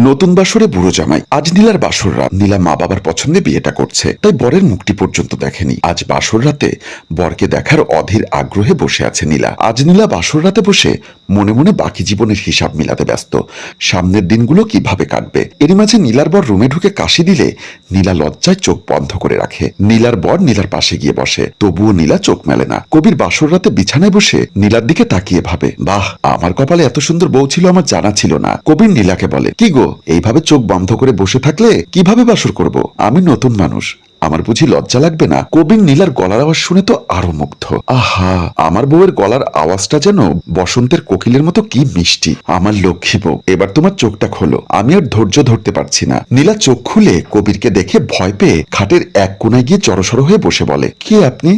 নতুন বাসরে বুড়ো জামাই। আজ নীলার বাসর রাত। নীলা মা বাবার পছন্দে বিয়েটা করছে। তাই বরের মুক্তি পর্যন্ত দেখেনি। আজ বাসর রাতে বরকে দেখার অধীর আগ্রহে বসে আছে নীলা। আজ নীলা বাসর রাতে বসে মনে মনে বাকি জীবনের হিসাব মিলাতে ব্যস্ত। সামনের দিনগুলো কীভাবে কাটবে? এরই মাঝে নীলার বর রুমে ঢুকে কাশি দিলে নীলা লজ্জায় চোখ বন্ধ করে রাখে। নীলার বর নীলার পাশে গিয়ে বসে। তবুও নীলা চোখ মেলে না। কবির বাসর রাতে বিছানায় বসে নীলার দিকে তাকিয়ে ভাবে, বাহ, আমার কপালে এত সুন্দর বউ ছিল, আমার জানা ছিল না। কবির নীলাকে বলে, কি গো এইভাবে চোখ বন্ধ করে বসে থাকলে কীভাবে বাসর করব? আমি নতুন মানুষ। আমার বুঝি লজ্জা লাগবে না? কবির নীলার গলার আওয়াজ শুনে তো আরও মুগ্ধ। আহা, আমার বউয়ের গলার আওয়াজটা যেন বসন্তের কোকিলের মতো কি মিষ্টি। আমার লক্ষ্মী বউ, এবার তোমার চোখটা খোলো। আমি আর ধৈর্য ধরতে পারছি না। নীলা চোখ খুলে কবিরকে দেখে ভয় পেয়ে খাটের এক কোনায় গিয়ে জড়সড় হয়ে বসে বলে, কে আপনি?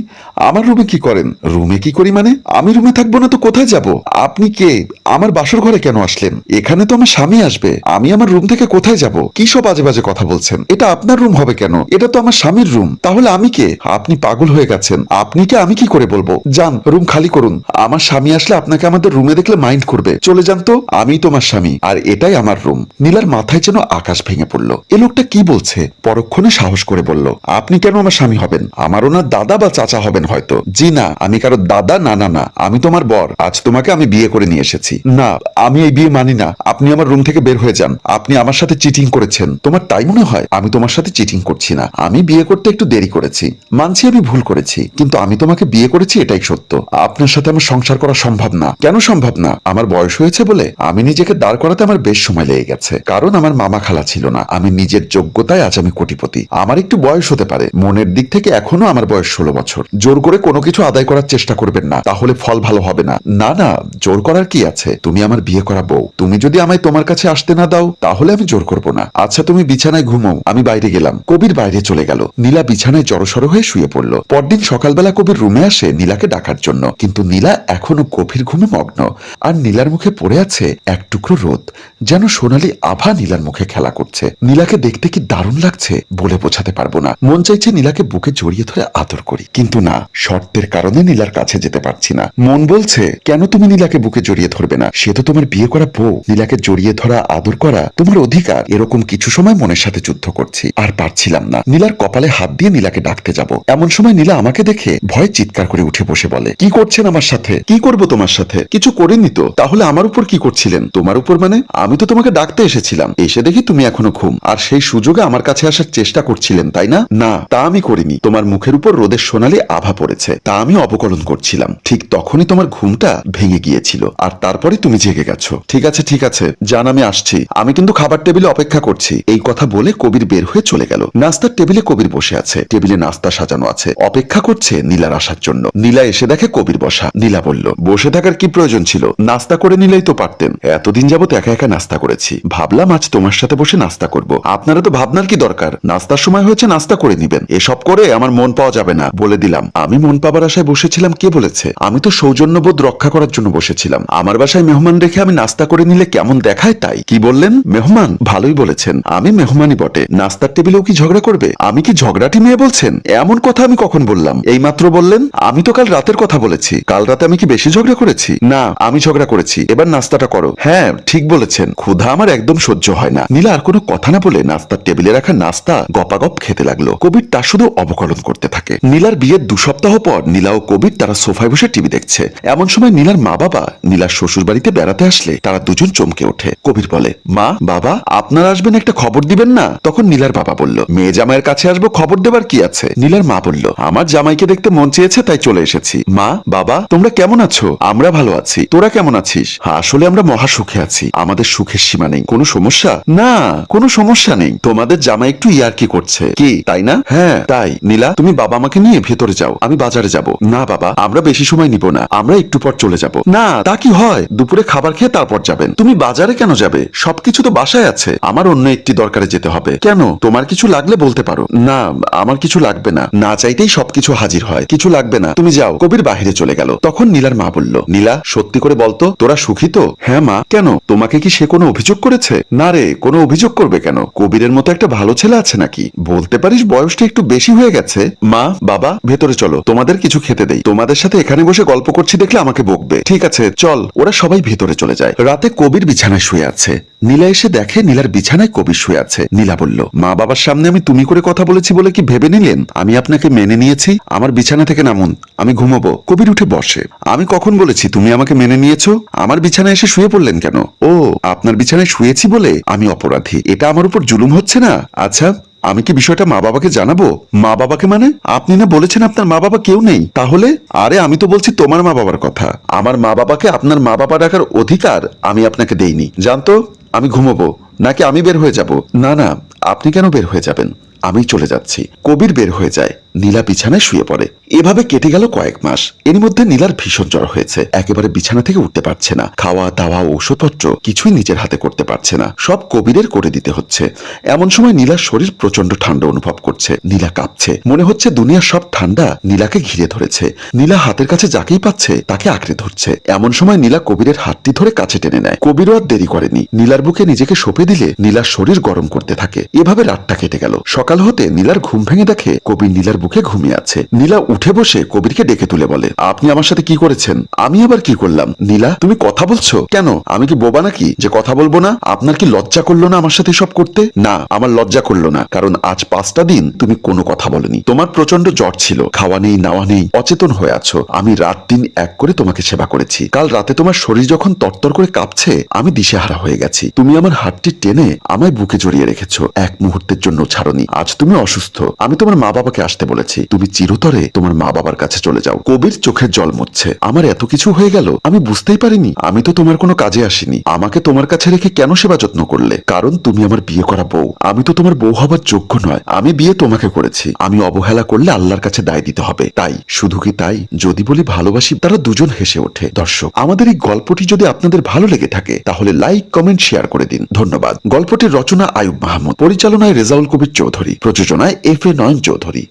আমার রুমে কি করেন? রুমে কি করি মানে? আমি রুমে থাকব না তো কোথায় যাব? আপনি কে? আমার বাসর ঘরে কেন আসলেন? এখানে তো আমার স্বামী আসবে। আমি আমার রুম থেকে কোথায় যাব? কি সব আজে বাজে কথা বলছেন? এটা আপনার রুম হবে কেন? এটা তো আমার স্বামীর রুম। তাহলে আমি কে? আপনি পাগল হয়ে গেছেন। আপনি কে? আমি কি করে বলব? যান, রুম খালি করুন। আমার স্বামী আসলে আপনাকে আমাদের রুমে দেখলে মাইন্ড করবে। চলে যান তো। আমি তোমার স্বামী, আর এটাই আমার রুম। নীলার মাথায় যেন আকাশ ভেঙে পড়ল। এ লোকটা কি বলছে? পরক্ষণে সাহস করে বলল, আপনি কেন আমার স্বামী হবেন? আমার ওনার দাদা বা চাচা হবেন হয়তো। জি না, আমি কারও দাদা, না না না। আমি তোমার বর। আজ তোমাকে আমি বিয়ে করে নিয়ে এসেছি। না, আমি এই বিয়ে মানি না। আপনি আমার রুম থেকে বের হয়ে যান। আপনি আমার সাথে চিটিং করেছেন। তোমার তাই মনে হয়? আমি তোমার সাথে চিটিং করছি না। আমি বিয়ে করতে একটু দেরি করেছি। মানছি আমি ভুল করেছি, কিন্তু আমি তোমাকে বিয়ে করেছি এটাই সত্য। আপনার সাথে আমার সংসার করা সম্ভব না। কেন সম্ভব না? আমার বয়স হয়েছে বলে আমি নিজেকে দাঁড় করাতে আমার বেশ সময় লেগে গেছে। কারণ আমার মামা খালা ছিল না। আমি নিজের যোগ্যতায় আজ আমি কোটিপতি। আমার একটু বয়স হতে পারে। মনের দিক থেকে এখনও আমার বয়স ষোলো বছর। জোর করে কোনো কিছু আদায় করার চেষ্টা করবেন না। তাহলে ফল ভালো হবে না। না না, জোর করার কি আছে? তুমি আমার বিয়ে করা বউ। তুমি যদি আমায় তোমার কাছে আসতে না দাও, তাহলে আমি জোর করব না। আচ্ছা তুমি বিছানায় ঘুমো। আমি বাইরে গেলাম। কবির বাইরে চলে গেল। নীলা বিছানায় জড়সড় হয়ে শুয়ে পড়ল। পরদিন সকালবেলা কবির রুমে আসে নীলাকে ডাকার জন্য। কিন্তু নীলা এখনও গভীর ঘুমে মগ্ন। আর নীলার মুখে পড়ে আছে এক টুকরো রোদ, যেন সোনালি আভা নীলার মুখে খেলা করছে। নীলাকে দেখতে কি দারুণ লাগছে বলে বোঝাতে পারব না। মন চাইছে নীলাকে বুকে জড়িয়ে ধরে আদর করি। কিন্তু না, শর্তের কারণে নীলার কাছে যেতে পারছি না। মন বলছে, কেন তুমি নীলাকে বুকে জড়িয়ে ধরবে না? সে তো তোমার বিয়ে করা বউ। নীলাকে জড়িয়ে ধরা, আদর করা তোমার অধিকার। এরকম কিছু সময় মনের সাথে যুদ্ধ করছি। আর পারছিলাম না। নীলার কপালে হাত দিয়ে নীলাকে ডাকতে যাব। এমন সময় নীলা আমাকে দেখে ভয় চিৎকার করে উঠে বসে বলে, কি করছেন আমার সাথে? কি করব তোমার সাথে? কিছু করিনি তো। তাহলে আমার উপর কি করছিলেন? তোমার উপর মানে? আমি তো তোমাকে ডাকতে এসেছিলাম। এসে দেখি তুমি এখনও ঘুম। আর সেই সুযোগে আমার কাছে আসার চেষ্টা করছিলেন, তাই না? না, তা আমি করিনি। তোমার মুখের উপর রোদের সোনালি আভা পড়েছে। তা আমি অবকলন করছিলাম। ঠিক তখনই তোমার ঘুমটা ভেঙে গিয়েছিল। আর তারপরে তুমি জেগে গেছো। ঠিক আছে ঠিক আছে। জান আমি আসছি। আমি কিন্তু খাবার টেবিলে অপেক্ষা করছি। এই কথা বলে কবির বের হয়ে চলে গেল। নাস্তার টেবিলে কবির বসে আছে। টেবিলে নাস্তা সাজানো আছে। অপেক্ষা করছে নীলার আসার জন্য। নীলা এসে দেখে কবির বসা। নীলা বলল, বসে থাকার কি প্রয়োজন ছিল? নাস্তা করে নিলেই তো পারতেন। এতদিন যাবত একা একা নাস্তা করেছি। ভাবলাম আজ তোমার সাথে বসে নাস্তা করব। আপনারা তো ভাবনার কি দরকার? নাস্তার সময় হয়েছে নাস্তা করে নিবেন। এসব করে আমার মন পাওয়া যাবে না। বলে দিলাম। আমি মন পাবার আশায় বসেছিলাম, কে বলেছে? আমি তো সৌজন্যবোধ রক্ষা করার জন্য বসেছিলাম। আমার বাসায় মেহমান রেখে আমি নাস্তা করে নিলে কেমন দেখায় তাই? কি বললেন? মেহমান? ভালোই বলেছেন। আমি মেহমানই বটে। নাস্তার টেবিলেও কি ঝগড়া করবে? আমি কি ঝগড়াটি মেয়ে বলছেন? এমন কথা আমি কখন বললাম? এই মাত্র বললেন, আমি তো কাল রাতের কথা বলেছি। কাল রাতে আমি কি বেশি ঝগড়া করেছি? না, আমি ঝগড়া করেছি। এবার নাস্তাটা করো। হ্যাঁ ঠিক বলেছেন। ক্ষুধা আমার একদম সহ্য হয় না। নীলা আর কোনো কথা না বলে নাস্তার টেবিলে রাখা নাস্তা গপাগপ খেতে লাগল। কবির তা শুধু অবকলন করতে থাকে। নীলার বিয়ের দু সপ্তাহ পর নীলা ও কবির তারা সোফায় বসে টিভি দেখছে। এমন সময় নীলার মা বাবা নীলার শ্বশুর বাড়িতে বেড়াতে আসলে তারা দুজন চমকে ওঠে। কবির বলে, মা, বাবা, আপনারা আসবেন একটা খবর দিবেন না? তখন নীলার বাবা বলল, মেয়ে জামাইয়ের কাছে আসব খবর দেবার কি আছে? নীলার মা বলল আমার জামাইকে দেখতে মন চেয়েছে তাই চলে এসেছি। মা বাবা তোমরা কেমন আছো? আমরা ভালো আছি। তোরা কেমন আছিস? হ্যাঁ, আসলে আমরা মহা সুখে আছি। আমাদের সুখের সীমা নেই। কোনো সমস্যা? না কোনো সমস্যা নেই। তোমাদের জামাই একটু ইয়ার কি করছে। কি তাই না? হ্যাঁ তাই। নীলা তুমি বাবা আমাকে নিয়ে ভেতরে যাও। আমি বাজারে যাব। না বাবা আমরা বেশি সময় নিব না। আমরা একটু পর চলে যাব। না তা কি হয়? দুপুরে খাবার খেয়ে তারপর যাবেন। তুমি বাজারে কেন যাবে? সবকিছু তো বাসায় আছে। আমার অন্য একটি দরকারে যেতে হবে। কেন? তোমার কিছু লাগলে বলতে পারো। না না, আমার কিছু লাগবে না। না চাইতেই সবকিছু হাজির হয়। কিছু লাগবে না। তুমি যাও। কবির বাহিরে চলে গেল। তখন নীলার মা বলল, নীলা, সত্যি করে বলতো তোরা সুখী তো? হ্যাঁ মা। কেন? তোমাকে কি সে কোনো অভিযোগ করেছে? না রে, কোনো অভিযোগ করবে কেন? কবিরের মতো একটা ভালো ছেলে আছে নাকি? বলতে পারিস বয়সটা একটু বেশি হয়ে গেছে? মা, বাবা, ভেতরে চলো। তোমাদের কিছু খেতে দেই। তোমাদের সাথে এখানে বসে গল্প করছি দেখলে আমাকে বকবে। ঠিক আছে, চল। ওরা সবাই ভেতরে চলে যায়। রাতে কবির বিছানায় শুয়ে আছে। নীলা এসে দেখে নীলার বিছানায় কবির শুয়ে আছে। নীলা বলল, মা বাবার সামনে আমি তুমি করে কথা বলেছি বলে কি ভেবে নিলেন? আমি আপনাকে মেনে নিয়েছি, আমার বিছানা থেকে নামুন, আমি ঘুমাবো। কবির উঠে বসে। আমি কখন বলেছি, তুমি আমাকে মেনে নিয়েছো? আমার বিছানায় এসে শুয়ে পড়লেন কেন? ও, আপনার বিছানায় শুয়েছি বলে আমি অপরাধী। এটা আমার উপর জুলুম হচ্ছে না? আচ্ছা আমি কি বিষয়টা মা বাবাকে জানাব? মা বাবাকে মানে? আপনি না বলেছেন আপনার মা বাবা কেউ নেই। তাহলে? আরে, আমি তো বলছি তোমার মা বাবার কথা। আমার মা বাবাকে আপনার মা বাবা ডাকার অধিকার আমি আপনাকে দেইনি। জানতো? আমি ঘুমোবো। নাকি আমি বের হয়ে যাব? না না, আপনি কেন বের হয়ে যাবেন? আমি চলে যাচ্ছি। কবির বের হয়ে যায়। নীলা বিছানায় শুয়ে পড়ে। এভাবে কেটে গেল কয়েক মাস। এর মধ্যে নীলার ভীষণ জ্বর হয়েছে। একেবারে বিছানা থেকে উঠতে পারছে না। খাওয়া, দাওয়া, ঔষধপত্র কিছুই নিজের হাতে করতে পারছে না। সব কবিরের করে দিতে হচ্ছে। এমন সময় নীলার শরীর প্রচণ্ড ঠান্ডা অনুভব করছে। নীলা কাঁপছে। মনে হচ্ছে দুনিয়ার সব ঠান্ডা নীলাকে ঘিরে ধরেছে। নীলা হাতের কাছে যাকেই পাচ্ছে, তাকে আঁকড়ে ধরছে। এমন সময় নীলা কবিরের হাতটি ধরে কাছে টেনে নেয়। কবিরও আর দেরি করেনি। নীলার বুকে নিজেকে সঁপে দিলে নীলার শরীর গরম করতে থাকে। এভাবে রাতটা কেটে গেল। সকাল হতে নীলার ঘুম ভেঙে দেখে কবির নীলার বুকে ঘুমিয়ে আছে। নীলা উঠে বসে কবিরকে ডেকে তুলে বলে, আপনি আমার সাথে কি করেছেন? আমি আবার কি করলাম? নীলা, তুমি কথা বলছো? কেন? আমি কি বোবা নাকি? যে কথা বলব না? আপনার কি লজ্জা করল না আমার সাথে সব করতে? না, আমার লজ্জা করল না, কারণ আজ পাঁচটা দিন তুমি কোনো কথা বলনি। তোমার প্রচণ্ড জ্বর ছিল, খাওয়া নেই, নাওয়া নেই, অচেতন হয়ে আছো। আমি রাত দিন এক করে তোমাকে সেবা করেছি। কাল রাতে তোমার শরীর যখন তরতর করে কাঁপছে, আমি দিশেহারা হয়ে গেছি। তুমি আমার হাতটি টেনে আমায় বুকে জড়িয়ে রেখেছো। এক মুহূর্তের জন্য ছাড়নি। আজ তুমি অসুস্থ। আমি তোমার মা বাবাকে আসতে বলেছি। তুমি চিরতরে তোমার মা বাবার কাছে চলে যাও। কবির চোখের জল মুচ্ছে আমার এত কিছু হয়ে গেল, আমি বুঝতেই পারিনি। আমি তো তোমার কোনো কাজে আসিনি। আমাকে তোমার কাছে রেখে কেন সেবা যত্ন করলে? কারণ তুমি আমার বিয়ে করা বউ। আমি তো তোমার বউ হবার যোগ্য নয়। আমি বিয়ে তোমাকে করেছি। আমি অবহেলা করলে আল্লাহর কাছে দায় দিতে হবে। তাই, শুধু কি তাই? যদি বলি ভালোবাসি, তারা দুজন হেসে ওঠে। দর্শক, আমাদের এই গল্পটি যদি আপনাদের ভালো লেগে থাকে, তাহলে লাইক, কমেন্ট, শেয়ার করে দিন। ধন্যবাদ। গল্পটির রচনা আয়ুব মাহমুদ। পরিচালনায় রেজাউল কবির প্রযোজনায় এফ এ নয়ন চৌধুরী